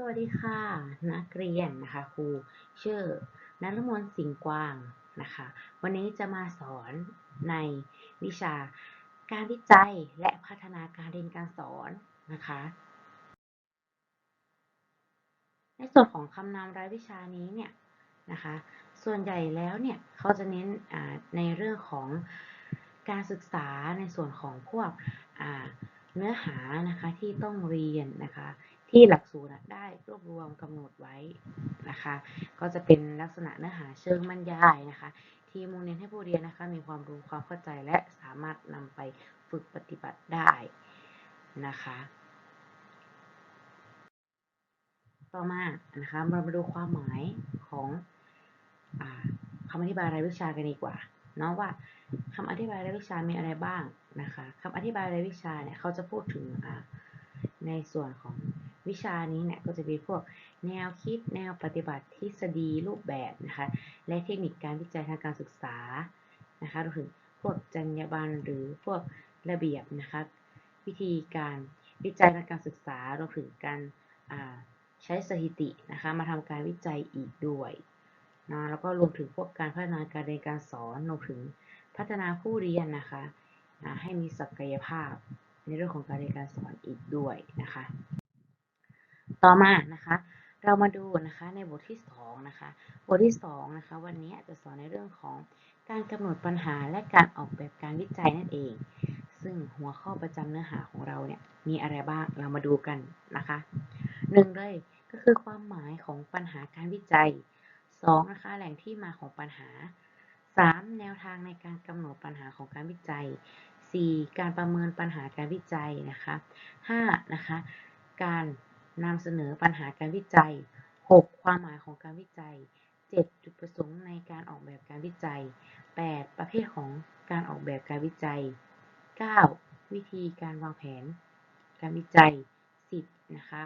สวัสดีค่ะ นักเรียนนะคะครูชื่อนัรมนสิงห์กวางนะคะ วันนี้จะมาสอนในวิชาการวิจัยและพัฒนาการเรียนการสอนนะคะ ในส่วนของคำนำรายวิชานี้เนี่ยนะคะ ส่วนใหญ่แล้วเนี่ยเขาจะเน้นในเรื่องของการศึกษาในส่วนของพวกเนื้อหานะคะที่ต้องเรียนนะคะ ที่หลักสูตรได้รวบรวมกำหนดไว้นะคะ ก็จะเป็นลักษณะเนื้อหาเชิงบรรยายนะคะ ที่มุ่งเน้นให้ผู้เรียนนะคะ มีความรู้ความเข้าใจและสามารถนำไปฝึกปฏิบัติได้นะคะ ต่อมานะคะเรามาดูความหมายของอคำอธิบายรายวิชากันดีกว่าเนาะว่าคำอธิบายรายวิชามีอะไรบ้างนะคะคำอธิบายรายวิชาเนี่ยเขาจะพูดถึงในส่วนของ วิชานี้เนี่ยก็จะมีพวกแนวคิดแนวปฏิบัติทฤษฎีรูปแบบนะคะ และเทคนิคการวิจัยทางการศึกษานะคะรวมถึงพวกจรรยาบรรณหรือพวกระเบียบนะคะวิธีการวิจัยทางการศึกษารวมถึงการใช้สถิตินะคะมาทำการวิจัยอีกด้วยนะแล้วก็รวมถึงพวกการพัฒนาการเรียนการสอนรวมถึงพัฒนาผู้เรียนนะคะให้มีศักยภาพในเรื่องของการเรียนการสอนอีกด้วยนะคะ ต่อมานะคะ เรามาดูนะคะในบทที่2นะคะบทที่2นะคะวันนี้จะสอนในเรื่องของการกำหนดปัญหาและการออกแบบการวิจัยนั่นเอง ซึ่งหัวข้อประจำเนื้อหาของเราเนี่ยมีอะไรบ้างเรามาดูกันนะคะหนึ่งเลยก็คือความหมายของปัญหาการวิจัย 2 นะคะแหล่งที่มาของปัญหา 3. แนวทางในการกำหนดปัญหาของการวิจัย 4. การประเมินปัญหาการวิจัยนะคะ 5. นะคะ การ นำเสนอปัญหาการวิจัย 6. ความหมายของการวิจัย 7. จุดประสงค์ในการออกแบบการวิจัย 8. ประเภทของการออกแบบการวิจัย 9. วิธีการวางแผน การวิจัย 10. นะคะ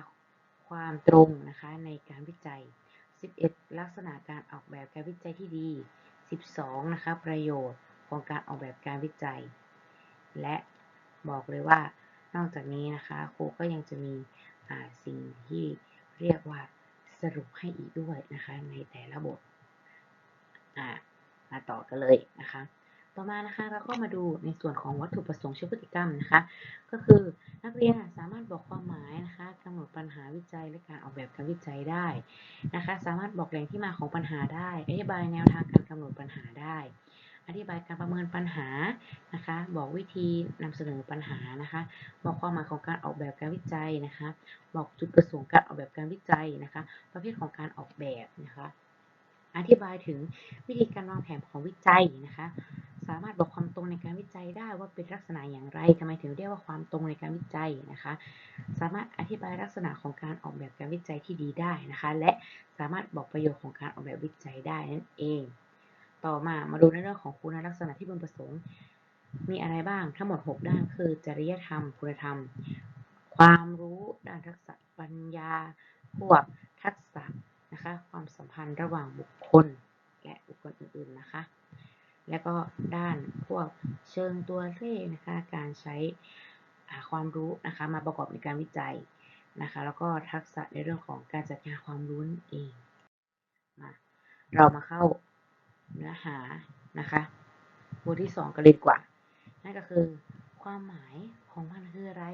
ความตรงนะคะในการวิจัย 11. ลักษณะการออกแบบการวิจัยที่ดี 12. นะคะประโยชน์ของการออกแบบการวิจัย และบอกเลยว่านอกจากนี้นะคะครูก็ยังจะมี สิ่งที่เรียกว่าสรุปให้อีกด้วยนะคะในแต่ละบทมาต่อกันเลยนะคะ ต่อมานะคะเราก็มาดูในส่วนของวัตถุประสงค์เชิงพฤติกรรมนะคะ ก็คือนักเรียนสามารถบอกความหมายนะคะกำหนดปัญหาวิจัยและการออกแบบการวิจัยได้นะคะ สามารถบอกแหล่งที่มาของปัญหาได้อธิบายแนวทางการกำหนดปัญหาได้ อธิบายการประเมินปัญหานะคะ บอกวิธีนำเสนอปัญหานะคะ บอกความหมายของการออกแบบการวิจัยนะคะ บอกจุดประสงค์การออกแบบการวิจัยนะคะ ประเภทของการออกแบบนะคะ อธิบายถึงวิธีการวางแผนของวิจัยนะคะ สามารถบอกความตรงในการวิจัยได้ว่าเป็นลักษณะอย่างไรทำไมถึงเรียกว่าความตรงในการวิจัยนะคะ สามารถอธิบายลักษณะของการออกแบบการวิจัยที่ดีได้นะคะ และสามารถบอกประโยชน์ของการออกแบบวิจัยได้นั่นเอง ต่อมามาดูในเรื่องของคุณลักษณะที่พึงประสงค์ มีอะไรบ้างทั้งหมด 6 ด้านคือ จริยธรรม คุณธรรม ความรู้ด้านทักษะปัญญา พวกทักษะนะคะความสัมพันธ์ระหว่างบุคคล และบุคคลอื่นๆนะคะ แล้วก็ด้านพวกเชิงตัวเลขนะคะการใช้ความรู้นะคะมาประกอบในการวิจัยนะคะแล้วก็ทักษะในเรื่องของการจัดการความรู้นั่นเองมาเรามาเข้า หานะคะบทที่สองกันเลยกว่า นั่นก็คือ ความหมายของมันคืออะไร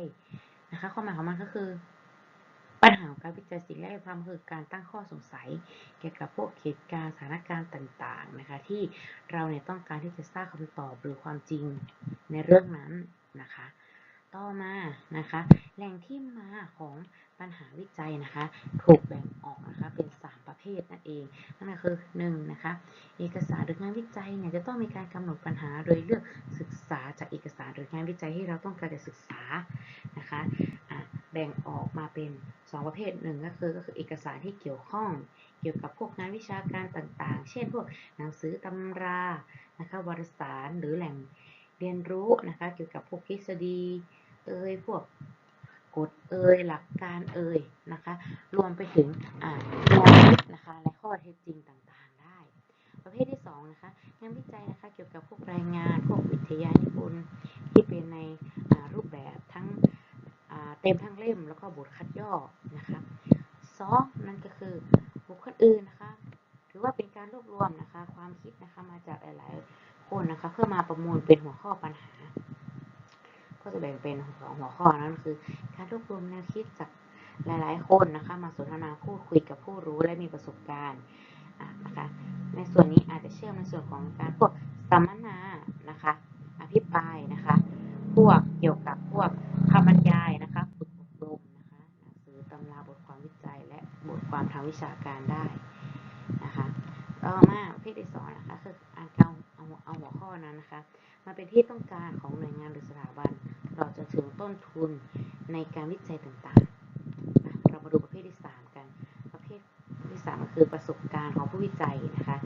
นะคะ ความหมายของมันก็คือ ปัญหาของการวิจัยสิ่งแรกที่ทำคือการตั้งข้อสงสัย เกี่ยวกับพวกเหตุการณ์สถานการณ์ต่างๆนะคะ ที่เราเนี่ยต้องการที่จะทราบคำตอบหรือความจริงในเรื่องนั้นนะคะ ต่อมานะคะ แหล่งที่มาของปัญหาวิจัยนะคะ ถูกแบ่งออกนะคะเป็น3 เภทนั่นเอง นั่นคือ1นะคะเอกสารหรืองานวิจัยเนี่ยจะต้องมีการกำหนดปัญหาโดยเลือกศึกษาจากเอกสารหรืองานวิจัยที่เราต้องการจะศึกษานะคะแบ่งออกมาเป็น 2 ประเภทหนึ่งก็คือก็คือเอกสารที่เกี่ยวข้อง เกี่ยวกับพวกงานวิชาการต่างๆ เช่นพวกหนังสือตำรานะคะวารสารหรือแหล่งเรียนรู้นะคะเกี่ยวกับพวกทฤษฎีเอ่ยพวก กฎเอ่ยหลักการเอ่ยนะคะ รวมไปถึงแนวคิดนะคะและข้อเท็จจริงต่างๆได้ ประเภทที่2นะคะงานวิจัยนะคะเกี่ยวกับพวกรายงานพวกวิทยานิพนธ์ที่เป็นในรูปแบบทั้งเต็มทั้งเล่มแล้วก็บทคัดย่อนะคะสองนั่นก็คือบุคคลอื่นนะคะถือว่าเป็นการรวบรวมนะคะ ความคิดนะคะมาจากหลายๆคนนะคะ เพื่อมาประมวลเป็นหัวข้อปัญหา ก็จะแบ่งเป็นสองหัวข้อนั่นคือ การรวบรวมแนวคิดจากหลาย ๆ คนนะคะ มาสนทนาพูดคุยกับผู้รู้และมีประสบการณ์นะคะ ในส่วนนี้อาจจะเชื่อมในส่วนของการพวกสัมมนานะคะ อภิปรายนะคะ พวกเกี่ยวกับพวกคำบรรยายนะคะฝึกอบรมนะคะหนังสือตำราบทความวิจัยและบทความทางวิชาการได้ ต่อมาประเภทที่สองนะคะคือการเอาเอาเอาหัวข้อนั้นนะคะมาเป็นที่ต้องการของหน่วยงานหรือสถาบันเราจะถึงต้นทุนในการวิจัยต่างๆ เรามาดูประเภทที่สามกัน ประเภทที่สามก็คือประสบการณ์ของผู้วิจัยนะคะ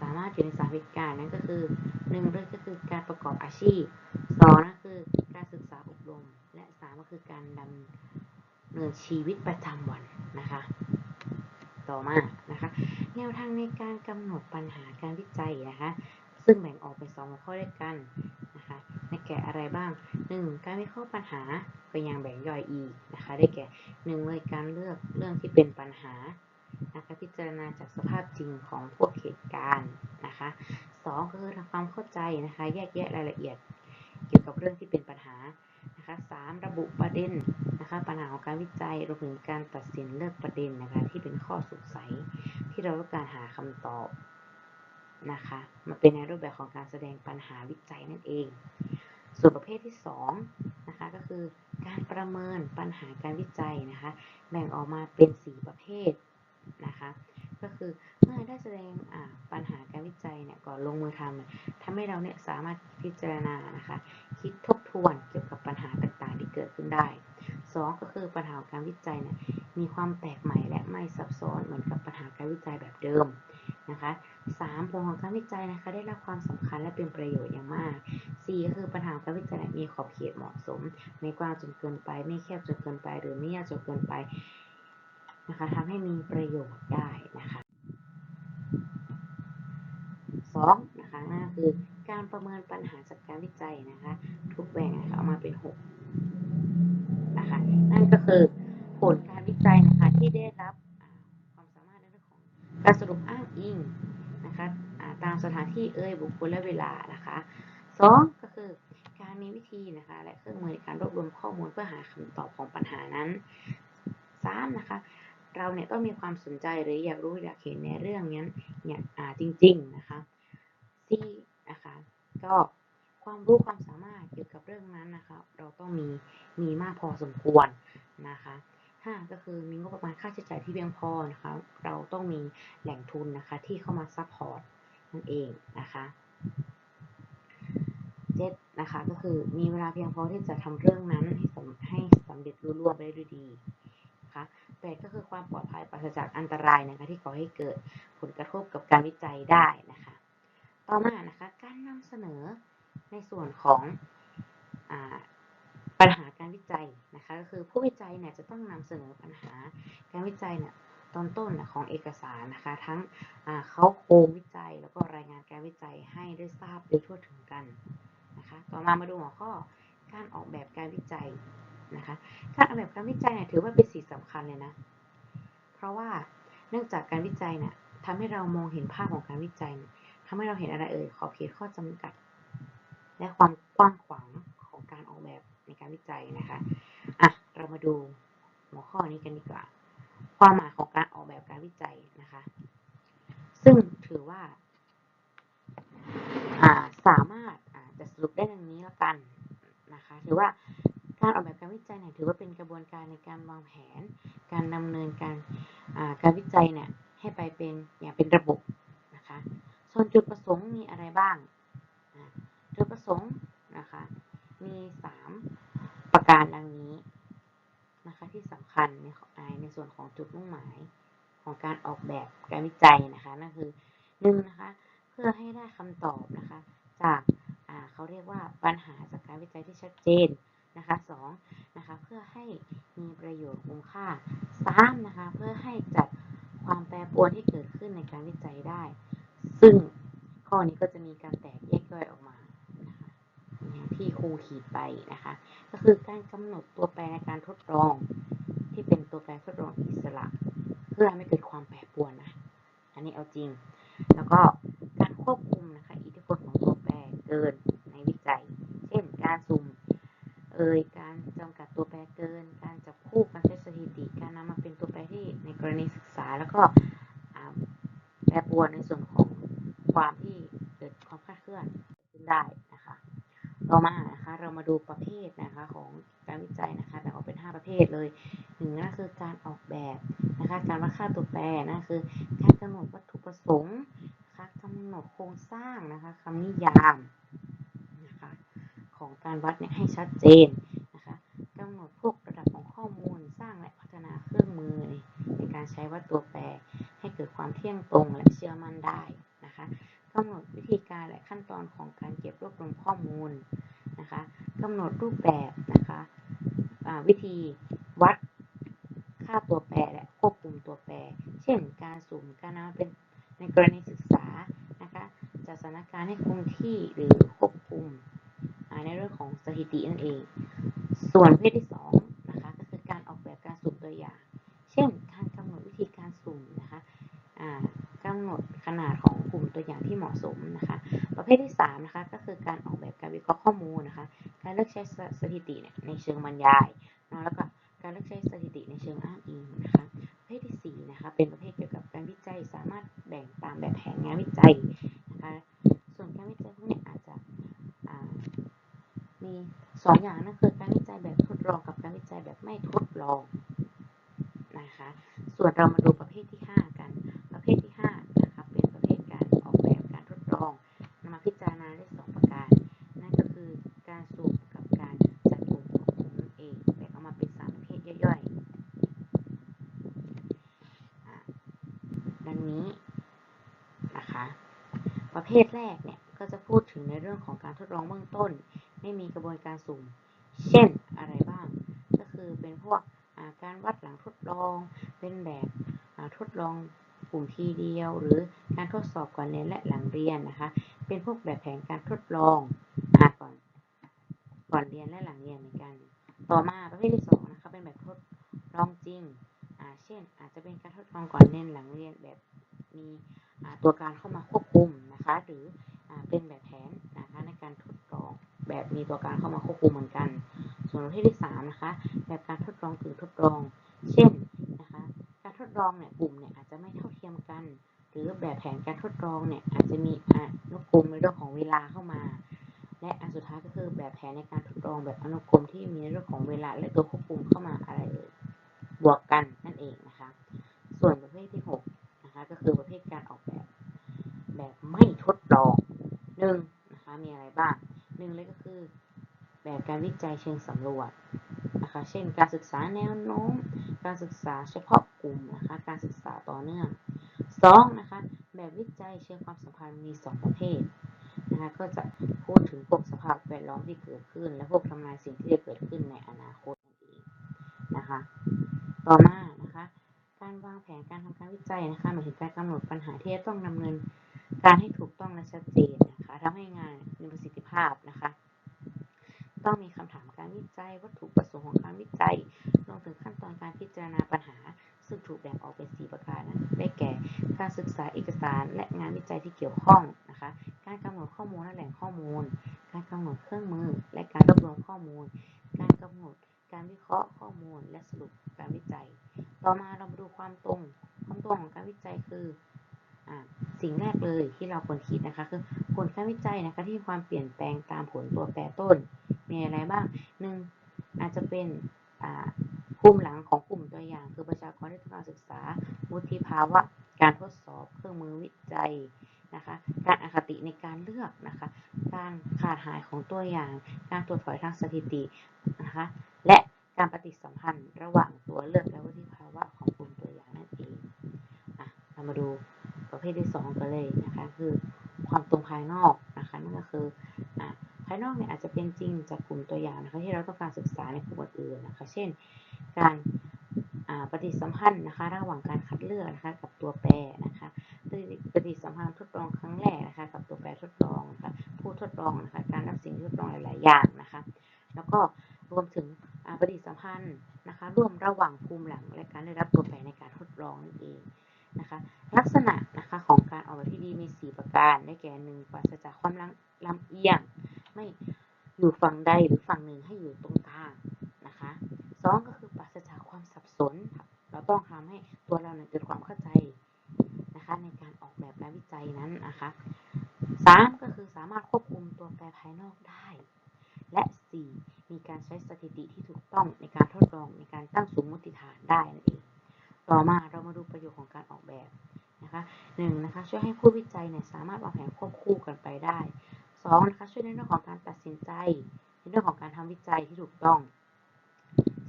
สามารถอยู่ในสามเหตุการณ์นั่นก็คือหนึ่งเลยก็คือการประกอบอาชีพสองนั่นคือการศึกษาอบรม และสามก็คือการดำเนินชีวิตประจำวันนะคะ ต่อมานะคะแนวทางในการกำหนดปัญหาการวิจัยนะคะซึ่งแบ่งออกเป็นสองหัวข้อด้วยกันนะคะในแก่อะไรบ้างหนึ่งการวิเคราะห์ปัญหาก็นอยังแบ่งย่อยอีกนะคะได้แก่หนึ่งเลยการเลือกเรื่องที่เป็นปัญหานะคะพิจารณาจากสภาพจริงของพวกเหตุการณ์นะคะสองก็คือทำความเข้าใจนะคะแยกแยะรายละเอียด เกี่ยวกับเรื่องที่เป็นปัญหา นะคะสามระบุประเด็นนะคะปัญหาของการวิจัยรวมถึงการตัดสินเลือกประเด็นนะคะที่เป็นข้อสงสัยที่เราต้องการหาคำตอบนะคะมาเป็นในรูปแบบของการแสดงปัญหาวิจัยนั่นเอง ส่วนประเภทที่2นะคะก็คือการประเมินปัญหาการวิจัยนะคะแบ่งออกมาเป็น 4 ประเภทนะคะ ก็คือเมื่อได้แสดงปัญหาการวิจัยเนี่ยก่อนลงมือทำเนี่ยทำให้เราเนี่ยสามารถพิจารณานะคะ คิดทบทวนเกี่ยวกับปัญหาต่างๆ ที่เกิดขึ้นได้สองก็คือปัญหาการวิจัยเนี่ยมีความแปลกใหม่และไม่ซับซ้อนเหมือนกับปัญหาการวิจัยแบบเดิมนะคะสามผลของการวิจัยนะคะได้รับความสำคัญและเป็นประโยชน์อย่างมากสี่ก็คือปัญหาการวิจัยเนี่ยมีขอบเขตเหมาะสม ไม่กว้างจนเกินไป ไม่แคบจนเกินไป หรือไม่ยากจนเกินไป นะคะทำให้มีประโยชน์ได้นะคะสองนะคะนั่นก็คือการประเมินปัญหาจากการวิจัยนะคะ ทุกแบ่งนะคะออกมาเป็นหกนะคะนั่นก็คือผลการวิจัยนะคะที่ได้รับความสามารถในเรื่องของการสรุปอ้างอิงนะคะตามสถานที่เอ่ยบุคคลและเวลานะคะสองก็คือการมีวิธีนะคะและเครื่องมือในการรวบรวมข้อมูลเพื่อหาคำตอบของปัญหานั้นสามนะคะ เราเนี่ยต้องมีความสนใจหรืออยากรู้อยากเห็นในเรื่องนั้นเนี่ยจริง ๆ นะคะสี่นะคะก็ความรู้ความสามารถเกี่ยวกับเรื่องนั้นนะคะ เราต้องมีมีมากพอสมควรนะคะห้าก็คือมีงบประมาณค่าใช้จ่ายที่เพียงพอนะคะ เราต้องมีแหล่งทุนนะคะ ที่เข้ามาซัพพอร์ตนั่นเองนะคะเจ็ดนะคะก็คือมีเวลาเพียงพอที่จะทำเรื่องนั้นให้สำให้สำเร็จรุ่ร่วงไปได้ด้วยดีนะคะ แปดก็คือความปลอดภัยปราศจากอันตรายนะคะที่ก่อให้เกิดผลกระทบกับการวิจัยได้นะคะ ต่อมานะคะการนำเสนอในส่วนของอปัญหาการวิจัยนะคะก็คือผู้วิจัยเนี่ยจะต้องนำเสนอปัญหาการวิจัยเนี่ยตอนต้นนะของเอกสารนะคะทั้งเขาโครงวิจัยแล้วก็รายงานการวิจัยให้ได้ทราบโดยทั่วถึงกันนะคะต่อมามาดูหัวข้อการออกแบบการวิจัย นะคะการออกแบบการวิจัยเนี่ยถือว่าเป็นสิ่งสำคัญเลยนะ เพราะว่าเนื่องจากการวิจัยเนี่ยทำให้เรามองเห็นภาพของการวิจัยเนี่ยทำให้เราเห็นอะไรเอ่ยขอบเขตข้อจำกัด และความกว้างขวางของการออกแบบในการวิจัยนะคะอะเรามาดูหัวข้อนี้กันดีกว่า ความหมายของการออกแบบการวิจัยนะคะ ซึ่งถือว่าาสามารถจะสรุปได้ดังนี้แล้วกันนะคะถือว่า การออกแบบการวิจัยเนี่ยถือว่าเป็นกระบวนการในการวางแผน การดำเนินการการวิจัยเนี่ยให้ไปเป็นอย่างเป็นระบบนะคะส่วนจุดประสงค์มีอะไรบ้างจุดประสงค์นะคะมี 3 ประการดังนี้นะคะที่สำคัญในของในส่วนของจุดมุ่งหมายของการออกแบบการวิจัยนะคะนั่นคือหนึ่งนะคะเพื่อให้ได้คำตอบนะคะจากเขาเรียกว่าปัญหาจากการวิจัยที่ชัดเจน นะคะสองนะคะเพื่อให้มีประโยชน์คุ้มค่าสามนะคะเพื่อให้จัดความแปรปรวนที่เกิดขึ้นในการวิจัยได้ ซึ่งข้อนี้ก็จะมีการแตกแยกย่อยออกมานะคะที่ครูขีดไปนะคะ ก็คือการกำหนดตัวแปรในการทดลอง ที่เป็นตัวแปรทดลองอิสระ เพื่อไม่เกิดความแปรปรวนนะอันนี้เอาจริง แล้วก็การควบคุมนะคะอิทธิพลของตัวแปรเกินในวิจัย เช่นการสุ่ม เอ่ยการจำกัดตัวแปรเกิน การจับคู่การใช้สถิติ การนำมาเป็นตัวแปรที่ในกรณีศึกษา แล้วก็แปรปรวนในส่วนของความที่เกิดความคลาดเคลื่อนขึ้นได้นะคะ ต่อมานะคะเรามาดูประเภทนะคะของการวิจัยนะคะแบ่งออกเป็น 5 ประเภทเลยหนึ่งนั่นคือการออกแบบนะคะการวัดค่าตัวแปรนั่นคือการกำหนดวัตถุประสงค์นะคะกำหนดโครงสร้างนะคะคำนิยาม ของการวัดเนี่ยให้ชัดเจนนะคะกำหนดพวกระดับของข้อมูลสร้างและพัฒนาเครื่องมือ ในการใช้วัดตัวแปรให้เกิดความเที่ยงตรงและเชื่อมั่นได้นะคะกำหนดวิธีการและขั้นตอนของการเก็บรวบรวมข้อมูลนะคะกำหนดรูปแบบนะคะวิธีวัดค่าตัวแปรและควบคุมตัวแปร เช่น การสุ่มการนำเป็นในกรณีศึกษานะคะจัดสถานการณ์ให้คงที่หรือควบคุมอ่าในเรื่องของสถิ ตินั่นเอง ส่วนประเภทที่สองนะคะก็คือการออกแบบการสุ่มตัวอย่าง เช่น การกำหนดวิธีการสุ่มนะคะอ่ากำหนดขนาดของกลุ่มตัวอย่างที่เหมาะสมนะคะ ประเภทที่3นะคะก็คือการออกแบบการวิเคราะห์ข้อมูลนะคะ การเลือกใช้สสถิติเนี่ยในเชิงบรรยายเนาะแล้วก็การเลือกใช้สถิติในเชิงอ้างอิงนะคะประเภทที่4นะคะเป็นประเภทเกี่ยวกับการวิจัยสามารถแบ่งตามแบบแผนงานวิจัยนะคะ ส่วนการวิจัยพวกเนี้อาจจะอ่ามี สองอย่างนั่นคือการวิจัยแบบทดลองกับการวิจัยแบบไม่ทดลองนะคะ ส่วนเรามาดูประเภทที่ 5 กัน ประเภทที่5นะคะเป็นประเภทการออกแบบการทดลองนำมาพิจารณาได้สองประการ นั่นก็คือการสุ่มกับการจัดกลุ่มของผมนั่นเองแบ่งออกมาเป็นสามประเภทย่อยๆอะดังนี้นะคะ ประเภทแรกเนี่ยก็จะพูดถึงในเรื่องของการทดลองเบื้องต้นไม่มีกระบวนการสุ่ม เช่นอะไรบ้าง ก็คือเป็นพวกอ่าการวัดหลังทดลอง เป็นแบบอ่าทดลองกลุ่มทีเดียว หรือการทดสอบก่อนเรียนและหลังเรียนนะคะ เป็นพวกแบบแผนการทดลองอ่าก่อนก่อนเรียนและหลังเรียนเหมือนกัน ต่อมาประเภทที่สองนะคะเป็นแบบทดลองจริงอ่าเช่นอาจจะเป็นการทดลองก่อนเรียนหลังเรียนแบบมีอ่าตัวการเข้ามาควบคุมนะคะ หรือ มีตัวการเข้ามาควบคุมเหมือนกัน ส่วนประเภทที่สามนะคะแบบการทดลองถึงทดลอง เช่นนะคะการทดลองเนี่ยกลุ่มเนี่ยอาจจะไม่เท่าเทียมกัน หรือแบบแผนการทดลองเนี่ยอาจจะมีอนุกรมในเรื่องของเวลาเข้ามา และอันสุดท้ายก็คือแบบแผนในการทดลองแบบอนุกรมที่มีเรื่องของเวลาและตัวควบคุมเข้ามาอะไรบวกกันนั่นเองนะคะ ส่วนประเภทที่หกนะคะก็คือประเภทการออกแบบ แบบไม่ทดลองหนึ่งนะคะมีอะไรบ้างหนึ่งเลยก็คือ แบบ การวิจัยเชิงสำรวจนะคะ เช่น การศึกษาแนวโน้ม การศึกษาเฉพาะกลุ่มนะคะ การศึกษาต่อเนื่องสองนะคะ แบบวิจัยเชิงความสัมพันธ์มีสองประเภทนะคะก็จะพูดถึงพวกสภาพแวดล้อมที่เกิดขึ้น และพวกทำนายสิ่งที่จะเกิดขึ้นในอนาคตนั่นเองนะคะ ต่อมานะคะ การวางแผนการทำการวิจัยนะคะหมายถึงการกำหนดปัญหาที่จะต้องดำเนินการให้ถูกต้องและชัดเจนนะคะทำให้งานมีประสิทธิภาพนะคะ ต้องมีคำถามการวิจัย วัตถุประสงค์ของการวิจัยรวมถึงขั้นตอนการพิจารณาปัญหา ซึ่งถูกแบ่งออกเป็น 4 ประการนั้นได้แก่ การศึกษาเอกสารและงานวิจัยที่เกี่ยวข้องนะคะ การกำหนดข้อมูลและแหล่งข้อมูล การกำหนดเครื่องมือ และการรวบรวมข้อมูล การกำหนดการวิเคราะห์ข้อมูล และสรุปการวิจัย ต่อมาเรามาดูความตรงความตรงของการวิจัยคือสิ่งแรกเลยที่เราควรคิดนะคะคือผลการวิจัยนะคะที่ความเปลี่ยนแปลงตามผลตัวแปรต้น มีอะไรบ้างหนึ่งอาจจะเป็นอ่าภูมิหลังของกลุ่มตัวอย่าง คือประชากรที่ต้องการศึกษาวุฒิภาวะ การทดสอบเครื่องมือวิจัยนะคะ การอคติในการเลือกนะคะ การขาดหายของตัวอย่าง การตรวจถอยทางสถิตินะคะ และการปฏิสัมพันธ์ระหว่างตัวเลือกและวุฒิภาวะของกลุ่มตัวอย่างนั่นเองอะเรามาดูประเภทที่สองกันเลยนะคะ คือความตรงภายนอกนะคะนั่นก็คือ ภายนอกเนี่ยอาจจะเป็นจริงจากกลุ่มตัวอย่างนะคะที่เราต้องการศึกษาในกลุ่มอื่นๆนะคะ เช่น การอ่าปฏิสัมพันธ์นะคะ ระหว่างการคัดเลือกนะคะกับตัวแปรนะคะปฏิสัมพันธ์ทดลองครั้งแรกนะคะ กับตัวแปรทดลองนะคะผู้ทดลองนะคะการรับสิ่งที่ทดลองหลาย ๆ อย่างนะคะ แล้วก็รวมถึงอ่าปฏิสัมพันธ์นะคะ ร่วมระหว่างภูมิหลัง และการได้รับตัวแปรในการทดลองนั่นเองนะคะลักษณะนะคะของการออกแบบที่ดีมี 4 ประการได้แก่หนึ่งปราศจากความลำเอียง ไม่อยู่ฝั่งใดหรือฝั่งหนึ่งให้อยู่ตรงกลางนะคะสองก็คือปราศจากความสับสน เราต้องทำให้ตัวเราเนี่ยเกิดความเข้าใจนะคะในการออกแบบและวิจัยนั้นนะคะสามก็คือสามารถควบคุมตัวแปรภายนอกได้ และสี่มีการใช้สถิติที่ถูกต้องในการทดลองในการตั้งสมมติฐานได้นั่นเองต่อมาเรามาดูประโยชน์ของการออกแบบนะคะหนึ่งนะคะช่วยให้ผู้วิจัยเนี่ยสามารถวางแผนควบคู่กันไปได้ สองนะคะช่วยในเรื่องของการตัดสินใจ ในเรื่องของการทำวิจัยที่ถูกต้อง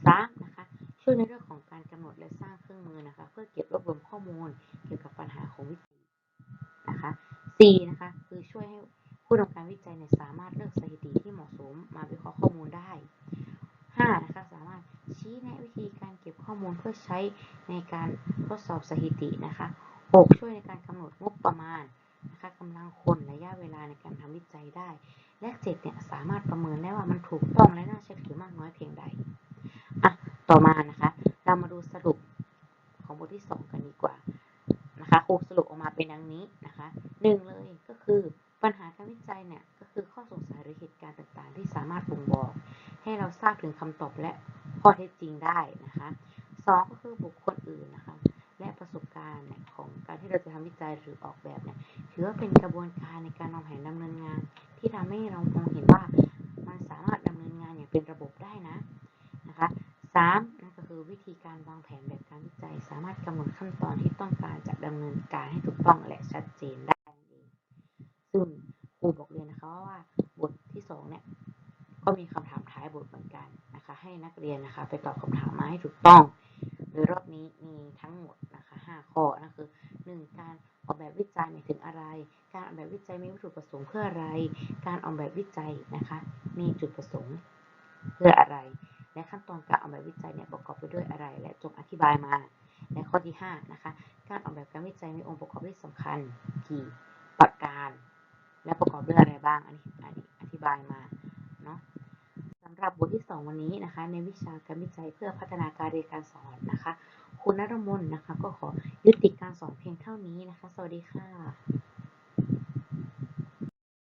สามนะคะช่วยในเรื่องของการกำหนดและสร้างเครื่องมือนะคะ เพื่อเก็บรวบรวมข้อมูลเกี่ยวกับปัญหาของวิจัยนะคะสี่นะคะคือช่วยให้ผู้ทำการวิจัยเนี่ยสามารถเลือกสถิติที่เหมาะสมมาวิเคราะห์ข้อมูลได้ห้านะคะสามารถชี้แนะวิธีการเก็บข้อมูลเพื่อใช้ในการทดสอบสถิตินะคะหกช่วยในการกำหนดงบประมาณ นะคะกำลังคนระยะเวลาในการทำวิจัยได้ และเจ็ดเนี่ยสามารถประเมินได้ว่ามันถูกต้องและน่าเชื่อถือมากน้อยเพียงใดอะต่อมานะคะ เรามาดูสรุปของบทที่สองกันดีกว่านะคะครูสรุปออกมาเป็นดังนี้นะคะหนึ่งเลยก็คือปัญหาการวิจัยเนี่ยก็คือข้อสงสัยหรือเหตุการณ์ต่างๆ ที่สามารถบ่งบอก ให้เราทราบถึงคำตอบและข้อเท็จจริงได้นะคะสองก็คือบุคคลอื่นนะคะและประสบการณ์เนี่ยของการที่เราจะทำวิจัยหรือออกแบบเนี่ย ถือว่าเป็นกระบวนการในการวางแผนดำเนินงาน ที่ทำให้เรามองเห็นว่ามันสามารถดำเนินงานอย่างเป็นระบบได้นะนะคะสามนั่นก็คือวิธีการวางแผนแบบการวิจัย สามารถกำหนดขั้นตอนที่ต้องการจะดำเนินการให้ถูกต้องและชัดเจนได้นั่นเองซึ่งครูบอกเลยนะคะว่าบทที่สองเนี่ยก็มีคำถามท้ายบทเหมือนกันนะคะ ให้นักเรียนนะคะ ไปตอบคำถามมาให้ถูกต้อง โดยรอบนี้มีทั้งหมดนะคะ 5 ข้อนั่นคือ 1. การออกแบบวิจัยห มายถึงอะไร การออกแบบวิจัยมีวัตถุประสงค์เพื่ออะไร การออกแบบวิจัยนะคะ มีจุดประสงค์เพื่ออะไร และขั้นตอนการออกแบบวิจัยเนี่ยประกอบไปด้วยอะไร และจงอธิบายมาและข้อที่5นะคะ การออกแบบการวิจัยมีองค์ประกอบที่สำคัญกี่ประการ และประกอบด้วยอะไรบ้าง อันนี้อันนี้อธิบายมาเนาะสำหรับบทที่ 2 วันนี้นะคะ ในวิชาการวิจัยเพื่อพัฒนาการเรียนการสอนนะคะ คุณนรมนนะคะ ก็ขอยุติการสอนเพียงเท่านี้นะคะ สวัสดีค่ะ